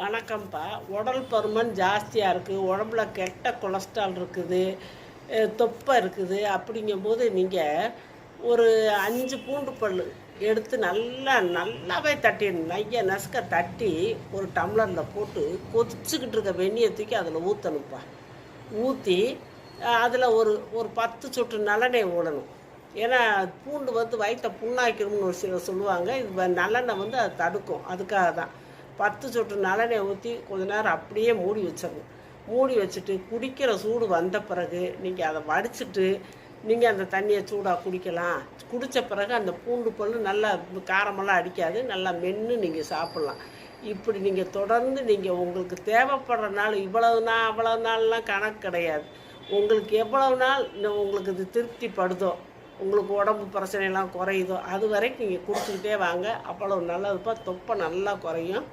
வணக்கம்ப்பா. உடல் பருமன் ஜாஸ்தியாக இருக்குது உடம்புல கெட்ட கொலஸ்ட்ரால் இருக்குது. தொப்பை இருக்குது. அப்படிங்கும்போது நீங்கள் ஒரு அஞ்சு பூண்டு பல் எடுத்து நல்லா நல்லாவே தட்டிடணும் நைய நசுக்க தட்டி ஒரு டம்ளரில் போட்டு கொதிச்சுக்கிட்டு இருக்க வெந்நியை தூக்கி அதில் ஊற்றணும்ப்பா ஊற்றி அதில் ஒரு ஒரு பத்து சொட்டு நல்லெண்ணெய் ஓடணும் ஏன்னா பூண்டு வந்து வயிற்ற புண்ணாக்கிடும்னு ஒரு சிலர் சொல்லுவாங்க. இது வ- நல்லெண்ணெய் வந்து அதை தடுக்கும். அதுக்காக தான் பத்து சொட்டு நலனை ஊற்றி கொஞ்ச நேரம் அப்படியே மூடி வச்சிடணும். மூடி வச்சுட்டு குடிக்கிற சூடு வந்த பிறகு நீங்கள் அதை வடிச்சிட்டு நீங்கள் அந்த தண்ணியை சூடாக குடிக்கலாம். குடித்த பிறகு அந்த பூண்டு பல் நல்லா காரமெல்லாம் அடிக்காது. நல்லா மென்று நீங்கள் சாப்பிட்லாம். இப்படி நீங்கள் தொடர்ந்து நீங்கள் உங்களுக்கு தேவைப்படுற நாள் இவ்வளவு நாள் அவ்வளவு நாள்லாம் கணக்கு கிடையாது. உங்களுக்கு எவ்வளவு நாள் உங்களுக்கு இது திருப்திப்படுதோ உங்களுக்கு உடம்பு பிரச்சனைலாம் குறையுதோ அது வரைக்கும் நீங்கள் கொடுத்துக்கிட்டே வாங்க. அவ்வளோ நல்லதுப்பா. தொப்பை நல்லா குறையும்.